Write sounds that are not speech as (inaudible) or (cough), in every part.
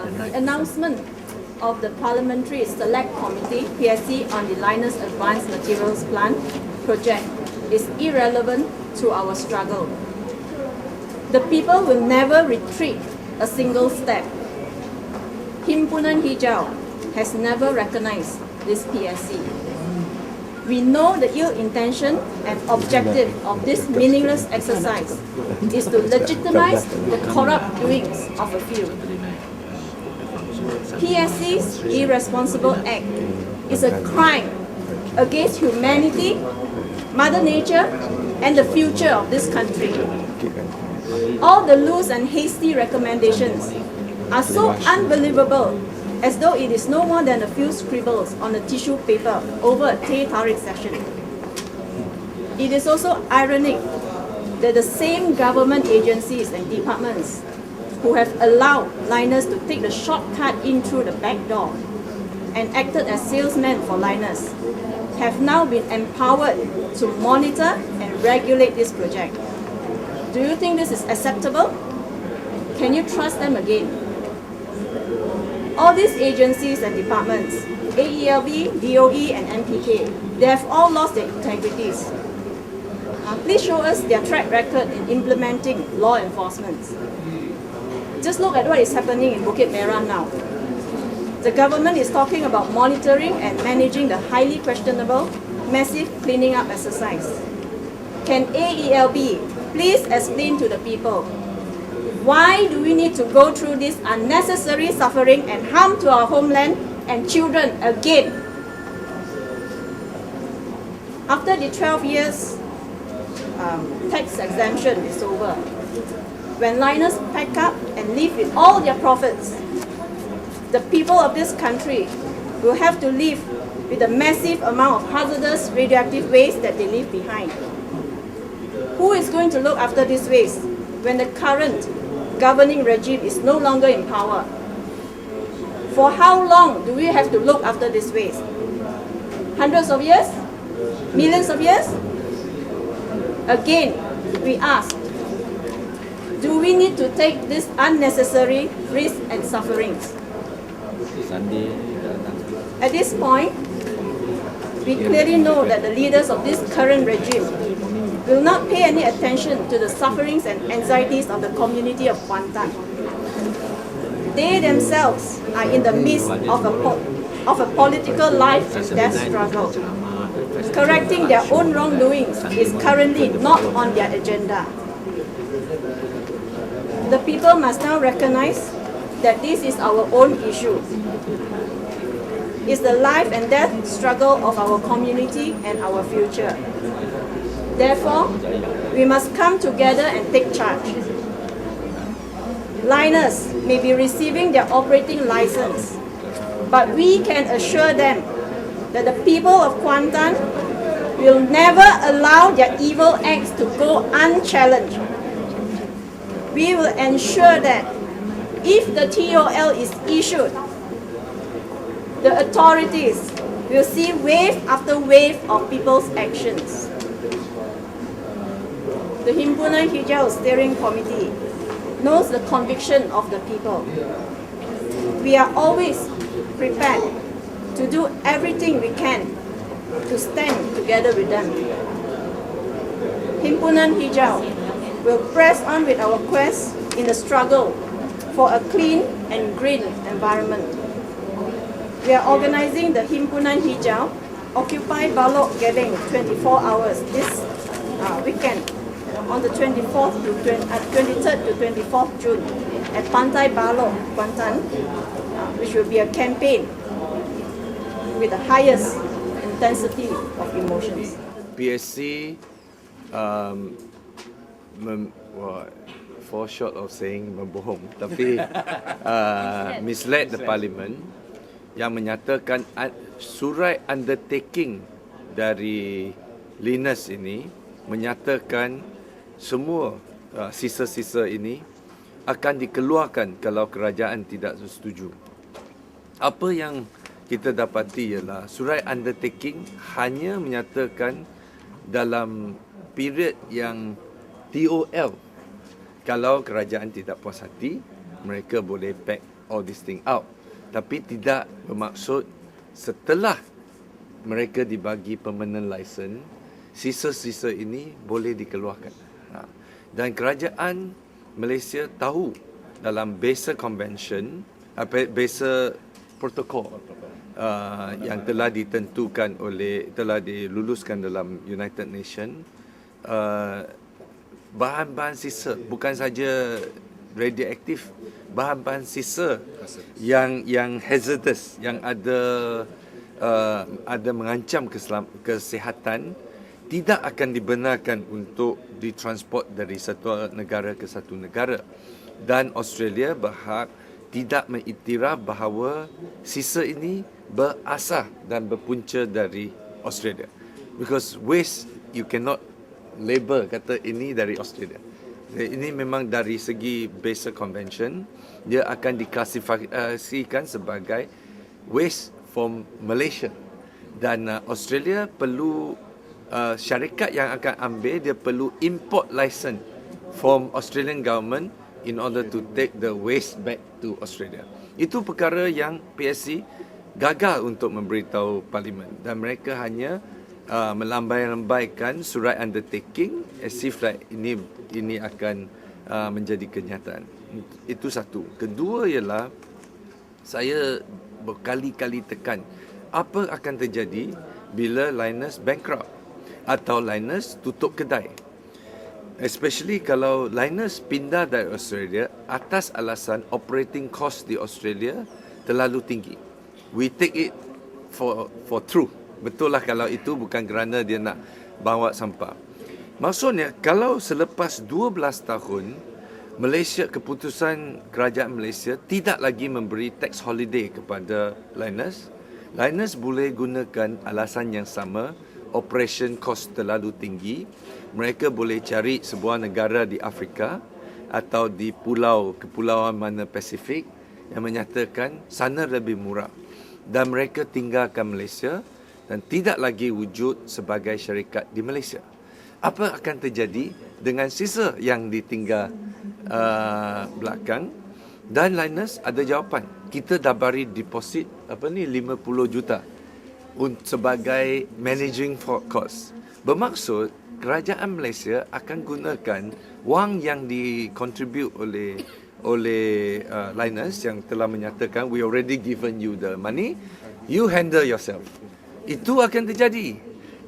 uh, the announcement of the Parliamentary Select Committee, PSC, on the Linus Advanced Materials Plant project is irrelevant to our struggle. The people will never retreat a single step. Himpunan Hijau has never recognized this PSC. We know the ill intention and objective of this meaningless exercise is to legitimize the corrupt doings of a few. PSC's irresponsible act is a crime against humanity, Mother Nature, and the future of this country. All the loose and hasty recommendations are so unbelievable as though it is no more than a few scribbles on a tissue paper over a teh tarik session. It is also ironic that the same government agencies and departments who have allowed Linus to take the shortcut in through the back door and acted as salesmen for Linus have now been empowered to monitor and regulate this project. Do you think this is acceptable? Can you trust them again? All these agencies and departments, AELB, DOE, and MPK, they have all lost their integrities. Uh, please show us their track record in implementing law enforcement. Just look at what is happening in Bukit Merah now. The government is talking about monitoring and managing the highly questionable massive cleaning up exercise. Can AELB please explain to the people why do we need to go through this unnecessary suffering and harm to our homeland and children again? After the 12 years um, tax exemption is over, when liners pack up and leave with all their profits, the people of this country will have to live with the massive amount of hazardous radioactive waste that they leave behind. Who is going to look after this waste when the current governing regime is no longer in power? For how long do we have to look after this waste? Hundreds of years? Millions of years? Again, we ask, do we need to take this unnecessary risk and sufferings? At this point, we clearly know that the leaders of this current regime will not pay any attention to the sufferings and anxieties of the community of Kuantan. They themselves are in the midst of a, of a political life and death struggle. Correcting their own wrongdoings is currently not on their agenda. The people must now recognize that this is our own issue. It's the life and death struggle of our community and our future. Therefore, we must come together and take charge. Liners may be receiving their operating license, but we can assure them that the people of Kuantan will never allow their evil acts to go unchallenged. We will ensure that if the TOL is issued, the authorities will see wave after wave of people's actions. The Himpunan Hijau Steering Committee knows the conviction of the people. We are always prepared to do everything we can to stand together with them. Himpunan Hijau will press on with our quest in the struggle for a clean and green environment. We are organizing the Himpunan Hijau Occupy Balok Gathering 24 hours this uh, weekend on the 24th to 20, uh, 23rd to 24th June at Pantai Balok, Kuantan, uh, which will be a campaign with the highest intensity of emotions. PSC um, mem, wah, fall short of saying membohong tapi (laughs) uh, misled the parliament yang menyatakan surat undertaking dari Linus ini menyatakan semua uh, sisa-sisa ini akan dikeluarkan kalau kerajaan tidak setuju. Apa yang kita dapati ialah surat undertaking hanya menyatakan dalam period yang TOL kalau kerajaan tidak puas hati mereka boleh pack all this thing out. Tapi tidak bermaksud setelah mereka dibagi permanent license, sisa-sisa ini boleh dikeluarkan. Ha. Dan kerajaan Malaysia tahu dalam Basa Convention, apa Basa Protocol uh, yang telah ditentukan oleh telah diluluskan dalam United Nation uh, bahan-bahan sisa bukan saja radioaktif bahan-bahan sisa yang yang hazardous yang ada uh, ada mengancam keselam, kesihatan tidak akan dibenarkan untuk ditransport dari satu negara ke satu negara dan Australia berhak tidak mengiktiraf bahawa sisa ini berasal dan berpunca dari Australia. Because waste you cannot label kata ini dari Australia. Ini memang dari segi Basic Convention dia akan diklasifikasikan sebagai waste from Malaysia dan uh, Australia perlu uh, syarikat yang akan ambil dia perlu import license from Australian government in order to take the waste back to Australia. Itu perkara yang PSC gagal untuk memberitahu parlimen dan mereka hanya uh, melambai-lambaikan surat undertaking as if like ini ini akan uh, menjadi kenyataan. Itu satu. Kedua ialah saya berkali-kali tekan apa akan terjadi bila Linus bankrupt atau Linus tutup kedai especially kalau Linus pindah dari Australia atas alasan operating cost di Australia terlalu tinggi. We take it for for true. Betul lah kalau itu bukan kerana dia nak bawa sampah. Maksudnya kalau selepas 12 tahun Malaysia keputusan kerajaan Malaysia tidak lagi memberi tax holiday kepada Linus, Linus boleh gunakan alasan yang sama operation cost terlalu tinggi, mereka boleh cari sebuah negara di Afrika atau di pulau kepulauan mana Pasifik yang menyatakan sana lebih murah dan mereka tinggalkan Malaysia dan tidak lagi wujud sebagai syarikat di Malaysia. Apa akan terjadi dengan sisa yang ditinggal uh, belakang? Dan Linus ada jawapan. Kita dah beri deposit apa ni 50 juta sebagai managing for cost. Bermaksud kerajaan Malaysia akan gunakan wang yang dikontribute oleh oleh uh, Linus yang telah menyatakan we already given you the money you handle yourself itu akan terjadi.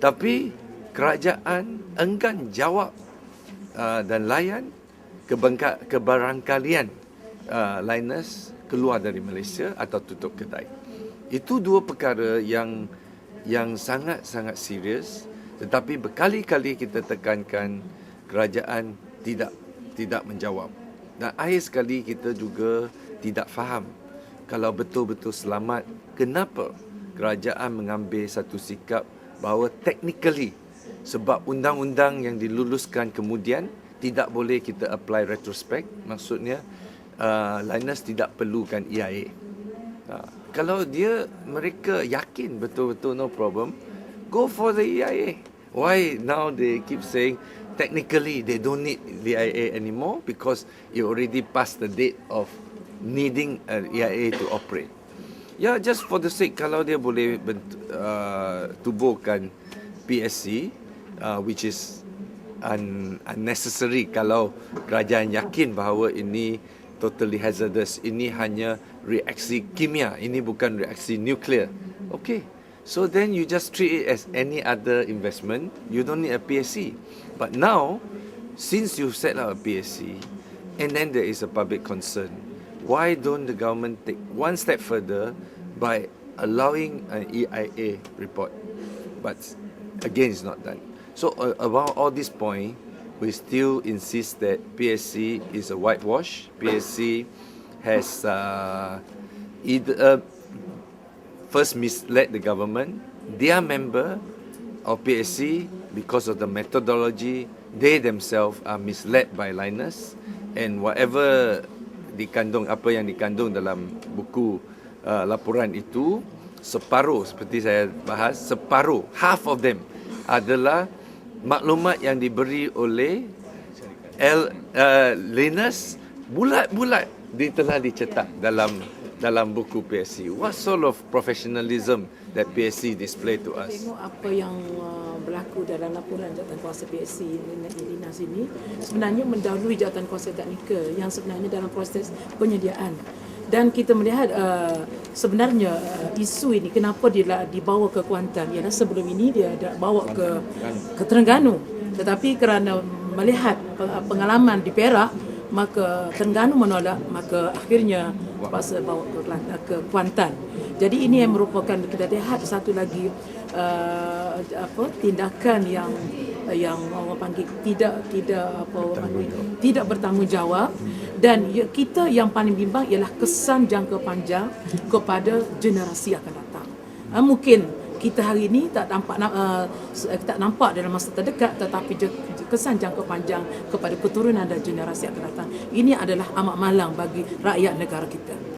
Tapi kerajaan enggan jawab uh, dan layan kebengka, kebarangkalian uh, Linus keluar dari Malaysia atau tutup kedai. Itu dua perkara yang yang sangat-sangat serius. Tetapi berkali-kali kita tekankan kerajaan tidak tidak menjawab. Dan akhir sekali kita juga tidak faham kalau betul-betul selamat. Kenapa kerajaan mengambil satu sikap bahawa technically sebab undang-undang yang diluluskan kemudian tidak boleh kita apply retrospect maksudnya uh, Linus tidak perlukan EIA uh, kalau dia mereka yakin betul-betul no problem, go for the EIA. Why now they keep saying technically they don't need the EIA anymore because you already passed the date of needing an EIA to operate. Ya, yeah, just for the sake kalau dia boleh uh, tubuhkan PSC, uh, which is un- unnecessary kalau kerajaan yakin bahawa ini totally hazardous. Ini hanya reaksi kimia. Ini bukan reaksi nuklear. Okay. So then you just treat it as any other investment. You don't need a PSC. But now, since you set up a PSC, and then there is a public concern, why don't the government take one step further by allowing an EIA report? But again, it's not done. So uh, about all this point, we still insist that PSC is a whitewash. PSC has uh, either uh, first misled the government. Their member of PSC, because of the methodology, they themselves are misled by Linus, and whatever dikandung apa yang dikandung dalam buku uh, laporan itu separuh seperti saya bahas separuh half of them adalah maklumat yang diberi oleh L uh, Linus. Bulat-bulat di telah dicetak dalam dalam buku PSC. What sort of professionalism that PSC display to us? Tengok apa yang uh, berlaku dalam laporan jawatan kuasa PSC Dinas ini sebenarnya mendahului jawatan kuasa teknikal yang sebenarnya dalam proses penyediaan. Dan kita melihat uh, sebenarnya uh, isu ini kenapa dia dibawa ke Kuantan? Ialah sebelum ini dia dah bawa ke ke Terengganu. Tetapi kerana melihat pe- pengalaman di Perak maka Terengganu menolak maka akhirnya terpaksa bawa ke, Kelantan, ke Kuantan. Jadi ini yang merupakan kita lihat satu lagi uh, apa tindakan yang yang orang panggil tidak tidak apa orang panggil tidak bertanggungjawab. Dan ya- kita yang paling bimbang ialah kesan jangka panjang kepada generasi akan datang. Uh, mungkin kita hari ini tak nampak uh, tak nampak dalam masa terdekat tetapi kesan jangka panjang kepada keturunan dan generasi akan datang. Ini adalah amat malang bagi rakyat negara kita.